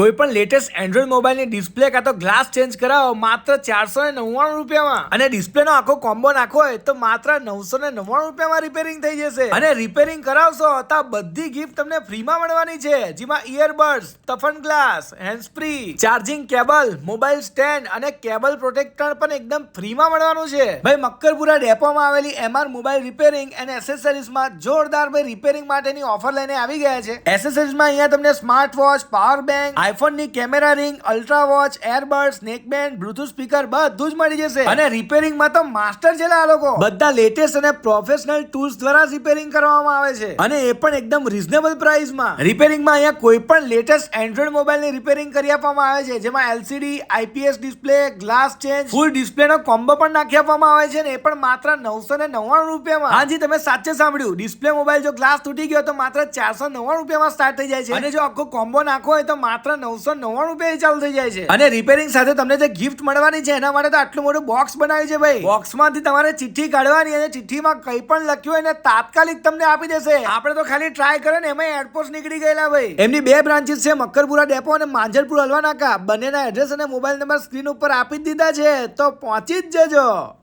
કોઈ પણ latest Android મોબાઈલની ડિસ્પ્લે કાં તો ગ્લાસ ચેન્જ કરાવો, માત્ર ચારસો ને નવ્વાણું રૂપિયામાં. અને ડિસ્પ્લેનો આખો કોમ્બો નાખો હોય તો માત્ર નવસો ને નવ્વાણું રૂપિયામાં રિપેરિંગ થઈ જશે. અને રિપેરિંગ કરાવશો તો બધી ગિફ્ટ તમને ફ્રીમાં મળવાની છે. જેમાં earbuds તફન glass hand free charging cable mobile stand અને કેબલ પ્રોટેક્ટર પણ એકદમ ફ્રીમાં મળવાનું છે. ભાઈ, મક્કરપુરા ડેપોમાં આવેલી એમઆર મોબાઈલ રિપેરિંગ અને એસેસરીઝમાં જોરદાર ભાઈ રિપેરિંગ માટેની ઓફર લઈને આવી ગયા છે. એસેસરીઝમાં અહીંયા તમને smart watch power bank આઈફોનની camera ring ultra watch airbuds neckband, Bluetooth speaker બધું જ મળી જશે. અને રિપેરિંગમાં તો માસ્ટર છે આ લોકો. બધા લેટેસ્ટ અને પ્રોફેશનલ ટૂલ્સ દ્વારા રિપેરિંગ કરવામાં આવે છે. અને એ પણ એકદમ રિઝનેબલ પ્રાઇસમાં રિપેરિંગમાં અહીંયા કોઈ પણ લેટેસ્ટ એન્ડ્રોઈડ મોબાઈલની રિપેરિંગ કરી આપવામાં આવે છે. જેમાં LCD, IPS display, glass change, full ડિસ્પ્લેનો combo પણ નાખી આપવામાં આવે છે ને એ પણ માત્ર નવસો ને નવ્વાણું રૂપિયામાં. હાજી તમે સાચે સાંભળ્યું. ડિસ્પ્લે મોબાઈલ જો ગ્લાસ તૂટી ગયો તો માત્ર ચારસો નવ્વાણું રૂપિયામાં સ્ટાર્ટ થઈ જાય છે. અને જો આખો કોમ્બો નાખો હોય તો માત્ર નવસો નવ્વાણું રૂપિયા ચાલુ થઈ જાય છે. અને રિપેરિંગ સાથે તમને જે ગિફ્ટ મળવાની છે એના માટે તો આટલું મોટું બોક્સ બનાવ્યું છે ભાઈ. બોક્સમાંથી તમારે ચિઠ્ઠી કાઢવાની અને ચિઠ્ઠીમાં કંઈ પણ લખ્યું હોય ને તાત્કાલિક તમને આપી દેશે. આપણે તો ખાલી ટ્રાય કરે ને એમાં એરપોર્ટ નીકળી ગયેલા ભાઈ. એમની બે બ્રાન્ચીસ છે મક્કરપુરા ડેપો અને માંજરપુર હલવા નાકા બંનેના એડ્રેસ અને મોબાઈલ નંબર સ્ક્રીન ઉપર આપી જ દીધા છે તો પહોંચી જ જજો.